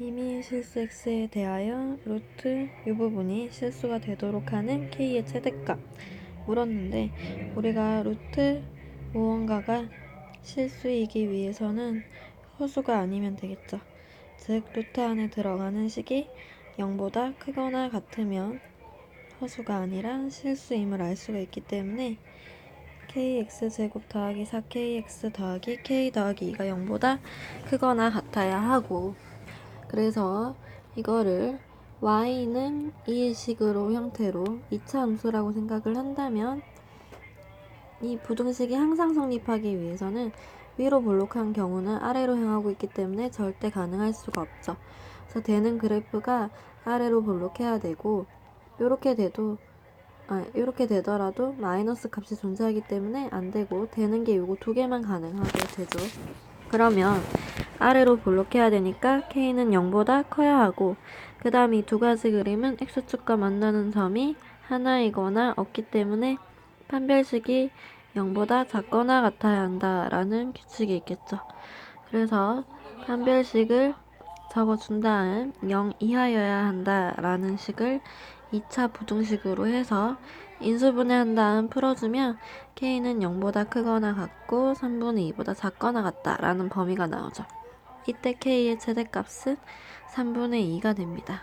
이미 실수 x에 대하여 루트 이 부분이 실수가 되도록 하는 k의 최대값 물었는데 우리가 루트 무언가가 실수이기 위해서는 허수가 아니면 되겠죠. 즉 루트 안에 들어가는 식이 0보다 크거나 같으면 허수가 아니라 실수임을 알 수가 있기 때문에 kx제곱 더하기 4kx 더하기 k 더하기 2가 0보다 크거나 같아야 하고 그래서 이거를 y는 이 식으로 형태로 2차 함수라고 생각을 한다면 이 부등식이 항상 성립하기 위해서는 위로 볼록한 경우는 아래로 향하고 있기 때문에 절대 가능할 수가 없죠. 그래서 되는 그래프가 아래로 볼록해야 되고 이렇게 돼도 아, 이렇게 되더라도 마이너스 값이 존재하기 때문에 안 되고 되는 게 요거 두 개만 가능하게 되죠. 그러면 아래로 볼록해야 되니까 k는 0보다 커야 하고 그 다음 이 두 가지 그림은 x축과 만나는 점이 하나이거나 없기 때문에 판별식이 0보다 작거나 같아야 한다라는 규칙이 있겠죠. 그래서 판별식을 적어준 다음 0 이하여야 한다라는 식을 2차 부등식으로 해서 인수분해한 다음 풀어주면 k는 0보다 크거나 같고 3분의 2보다 작거나 같다라는 범위가 나오죠. 이때 k의 최대값은 3분의 2가 됩니다.